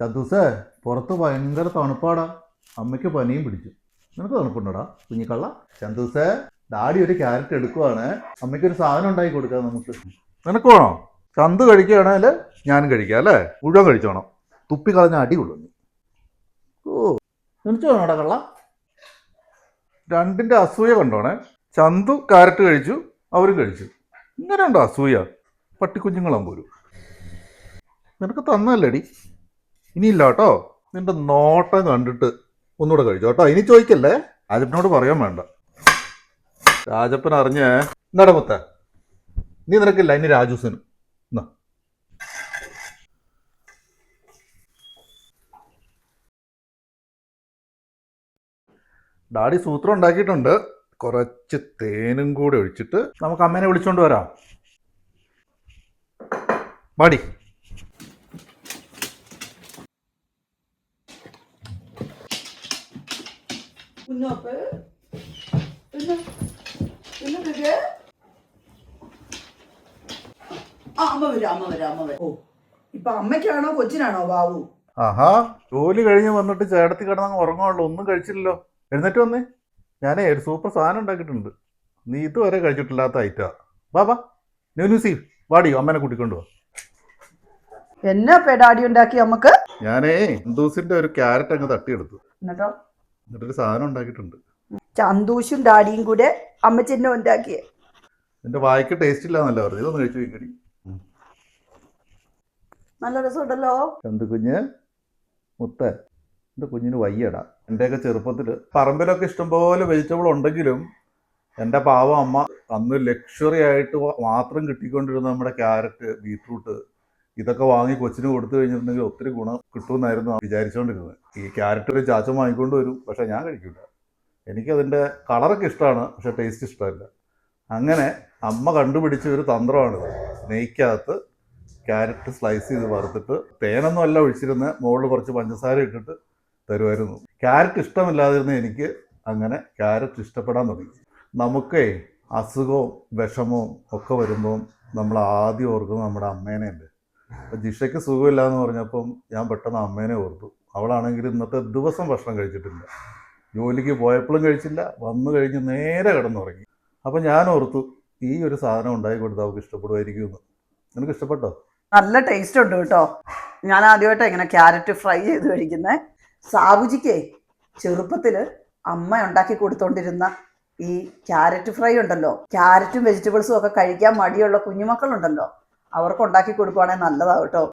ചന്ദൂസേ പുറത്ത് ഭയങ്കര തണുപ്പാടാ. അമ്മയ്ക്ക് പനിയും പിടിച്ചു. നിനക്ക് തണുപ്പുണ്ടോടാ കുഞ്ഞിക്കള്ള? ചന്തുസേ ഡാഡി ഒരു ക്യാരറ്റ് എടുക്കുവാണ്. അമ്മയ്ക്ക് ഒരു സാധനം ഉണ്ടാക്കി കൊടുക്കാം നമുക്ക്. നിനക്ക് വേണോ? ചന്ത് കഴിക്കുകയാണെങ്കിൽ ഞാനും കഴിക്കാം അല്ലേ? മുഴുവൻ കഴിച്ചോണം. തുപ്പി കളഞ്ഞ അടി കൊള്ളുന്നു. ഓ നിനക്ക് വേണോടാ കള്ള? രണ്ടിന്റെ അസൂയ കണ്ടോണേ. ചന്തു ക്യാരറ്റ് കഴിച്ചു അവരും കഴിച്ചു. ഇങ്ങനെ ഉണ്ടോ അസൂയ? പട്ടിക്കുഞ്ഞുങ്ങളും പോലും നിനക്ക് തന്നല്ലേടി ഇനിയില്ല കേട്ടോ നിന്റെ നോട്ടം കണ്ടിട്ട് ഒന്നുകൂടെ കഴിച്ചോ കേട്ടോ. ഇനി ചോദിക്കല്ലേ? രാജപ്പനോട് പറയാൻ വേണ്ട. രാജപ്പൻ അറിഞ്ഞേ നടമുത്ത മുത്ത നീ നിനക്കില്ല ഇനി രാജൂസിനും. ഡാഡി സൂത്രം ഉണ്ടാക്കിയിട്ടുണ്ട്. കുറച്ച് തേനും കൂടെ ഒഴിച്ചിട്ട് നമുക്ക് അമ്മേനെ വിളിച്ചോണ്ട് വരാം. മാടി ബേബി ആ അമ്മ വരും അമ്മ വരും അമ്മ വരും. ഓ ഇപ്പൊ അമ്മയ്ക്കാണോ കൊച്ചിനാണോ ബാബു? ആഹാ ജോലി കഴിഞ്ഞ് വന്നിട്ട് ചേട്ടത്തി കിടന്നങ്ങ് ഉറങ്ങാനുള്ളൂ ഒന്നും കഴിച്ചില്ലല്ലോ. എഴുന്നേറ്റ് വന്നേ. ഞാനേ ഒരു സൂപ്പർ സാധനം ഉണ്ടാക്കിയിട്ടുണ്ട്. നീ ഇതുവരെ കഴിച്ചിട്ടില്ലാത്ത ഐറ്റാ ബാബാ ന്യൂസി വാടിയോ അമ്മനെ കൂട്ടിക്കൊണ്ടു വാ. എന്നാ പെടാടി ഉണ്ടാക്കി അമ്മയ്ക്ക്? ഞാനേ ഹിന്ദൂസിന്റെ ഒരു ക്യാരറ്റ് അങ്ങ് തട്ടിയെടുത്തു. എന്നിട്ടോ? എന്നിട്ടൊരു സാധനം ഉണ്ടാക്കിയിട്ടുണ്ട്. ചന്തൂഷും ഡാഡിയും കൂടെ അമ്മച്ചെന്നെ ഉണ്ടാക്കിയേ. എന്റെ വായിക്ക് ടേസ്റ്റ് ഇല്ലാന്നല്ല പറഞ്ഞു ഇതൊന്ന് കഴിച്ചു നല്ല രസമുണ്ടല്ലോ. ചന്തുകുഞ്ഞ് മുത്ത. എന്റെ കുഞ്ഞിന് വയ്യടാ. എന്റെയൊക്കെ ചെറുപ്പത്തിൽ പറമ്പിലൊക്കെ ഇഷ്ടംപോലെ വെജിറ്റബിൾ ഉണ്ടെങ്കിലും എന്റെ പാവം അമ്മ അന്ന് ലക്ഷറി ആയിട്ട് മാത്രം കിട്ടിക്കൊണ്ടിരുന്ന നമ്മുടെ ക്യാരറ്റ് ബീട്രൂട്ട് ഇതൊക്കെ വാങ്ങി കൊച്ചിന് കൊടുത്തു കഴിഞ്ഞിട്ടുണ്ടെങ്കിൽ ഒത്തിരി ഗുണം കിട്ടുമെന്നായിരുന്നു വിചാരിച്ചുകൊണ്ടിരുന്നത് ഈ ക്യാരറ്റ് ഒരു ചാച്ചൻ വാങ്ങിക്കൊണ്ട് വരും പക്ഷേ ഞാൻ കഴിക്കില്ല എനിക്കതിന്റെ കളറൊക്കെ ഇഷ്ടമാണ് പക്ഷേ ടേസ്റ്റ് ഇഷ്ടമല്ല. അങ്ങനെ അമ്മ കണ്ടുപിടിച്ച ഒരു തന്ത്രമാണിത്. നെയ്ക്കകത്ത് ക്യാരറ്റ് സ്ലൈസ് ചെയ്ത് വറുത്തിട്ട് തേനൊന്നും അല്ല ഒഴിച്ചിരുന്ന മുകളിൽ കുറച്ച് പഞ്ചസാര ഇട്ടിട്ട് തരുമായിരുന്നു. ക്യാരറ്റ് ഇഷ്ടമില്ലാതിരുന്ന എനിക്ക് അങ്ങനെ ക്യാരറ്റ് ഇഷ്ടപ്പെടാൻ തുടങ്ങി. നമുക്കേ അസുഖവും വിഷമവും ഒക്കെ വരുമ്പോൾ നമ്മൾ ആദ്യം ഓർക്കുന്നത് നമ്മുടെ അമ്മേനെയല്ലേ. അപ്പം ജിഷയ്ക്ക് സുഖമില്ല എന്ന് പറഞ്ഞപ്പം ഞാൻ പെട്ടെന്ന് അമ്മേനെ ഓർത്തു. അവളാണെങ്കിൽ ഇന്നത്തെ ദിവസം ഭക്ഷണം കഴിച്ചിട്ടില്ല. ജോലിക്ക് പോയപ്പോഴും കഴിച്ചില്ല വന്നു കഴിഞ്ഞ് നേരെ കിടന്നുറങ്ങി. അപ്പം ഞാൻ ഓർത്തു ഈ ഒരു സാധനം ഉണ്ടാക്കി കൊടുത്താൽ അവൾക്ക് ഇഷ്ടപ്പെടുമായിരിക്കുമെന്ന്. നിനക്ക് ഇഷ്ടപ്പെട്ടോ? നല്ല ടേസ്റ്റ് ഉണ്ട് കേട്ടോ. ഞാൻ ആദ്യമായിട്ടാണ് ഇങ്ങനെ ക്യാരറ്റ് ഫ്രൈ ചെയ്ത് കഴിക്കുന്നത് സാബുജിക്ക് ചെറുപ്പത്തിൽ അമ്മ ഉണ്ടാക്കി കൊടുത്തോണ്ടിരുന്ന ഈ ക്യാരറ്റ് ഫ്രൈ ഉണ്ടല്ലോ. ക്യാരറ്റും വെജിറ്റബിൾസും ഒക്കെ കഴിക്കാൻ മടിയുള്ള കുഞ്ഞുമക്കളുണ്ടല്ലോ. അവർക്ക് ഉണ്ടാക്കി കൊടുക്കുവാണെങ്കിൽ നല്ലതാ കേട്ടോ.